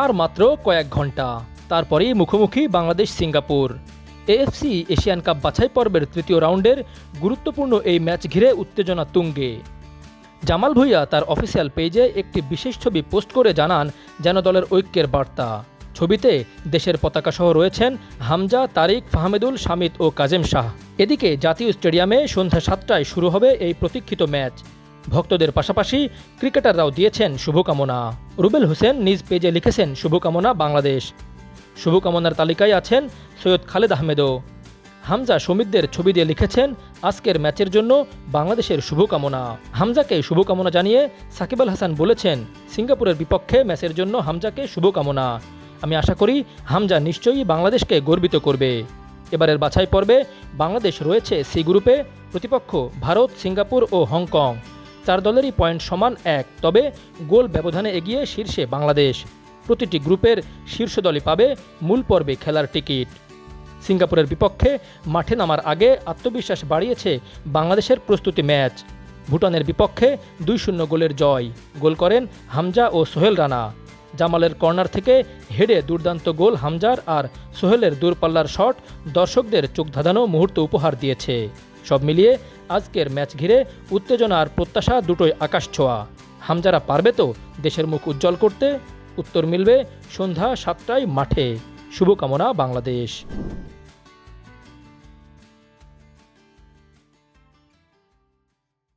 আর মাত্র কয়েক ঘণ্টা। তারপরেই মুখোমুখি Bangladesh Singapore. AFC Asian cup বাছাই পর্বের তৃতীয় রাউন্ডের গুরুত্বপূর্ণ এই ম্যাচ ঘিরে উত্তেজনা তুঙ্গে। জামাল ভুইয়া তার অফিসিয়াল পেজে একটি বিশেষ ছবি পোস্ট করে জানান যেন দলের ঐক্যের বার্তা। ছবিতে দেশের পতাকা সহ রয়েছেন হামজা, তারিক, ফাহমেদুল, শামিদ ও কাজেম শাহ। এদিকে জাতীয় স্টেডিয়ামে সন্ধ্যা সাতটায় শুরু হবে এই প্রতীক্ষিত ম্যাচ। ভক্তদের পাশাপাশি ক্রিকেটাররাও দিয়েছেন শুভকামনা। রুবেল হোসেন নিজ পেজে লিখেছেন, শুভকামনা বাংলাদেশ। শুভকামনার তালিকায় আছেন সৈয়দ খালেদ আহমেদও। হামজা সমিতদের ছবি দিয়ে লিখেছেন, আজকের ম্যাচের জন্য বাংলাদেশের শুভকামনা। হামজাকে শুভকামনা জানিয়ে সাকিব আল হাসান বলেছেন, সিঙ্গাপুরের বিপক্ষে ম্যাচের জন্য হামজাকে শুভকামনা। আমি আশা করি হামজা নিশ্চয়ই বাংলাদেশকে গর্বিত করবে। এবারের বাছাই পর্বে বাংলাদেশ রয়েছে সি গ্রুপে, প্রতিপক্ষ ভারত, সিঙ্গাপুর ও হংকং। চার দলেরই পয়েন্ট সমান এক, তবে গোল ব্যবধানে এগিয়ে শীর্ষে বাংলাদেশ। প্রতিটি গ্রুপের শীর্ষ দলই পাবে মূল পর্বে খেলার টিকিট। সিঙ্গাপুরের বিপক্ষে মাঠে নামার আগে আত্মবিশ্বাস বাড়িয়েছে বাংলাদেশের প্রস্তুতি ম্যাচ। ভুটানের বিপক্ষে দুই শূন্য গোলের জয়, গোল করেন হামজা ও সোহেল রানা। জামালের কর্নার থেকে হেডে দুর্দান্ত গোল হামজার আর সোহেলের দূরপাল্লার শট দর্শকদের চোখ ধাঁধানো মুহূর্ত উপহার দিয়েছে। সব মিলিয়ে আজকের ম্যাচ ঘিরে উত্তেজনা আর প্রত্যাশা দুটোই আকাশ ছোঁয়া। হামজারা পারবে তো দেশের মুখ উজ্জ্বল করতে উত্তর মিলবে সন্ধ্যা সাতটায় মাঠে। শুভকামনা বাংলাদেশ।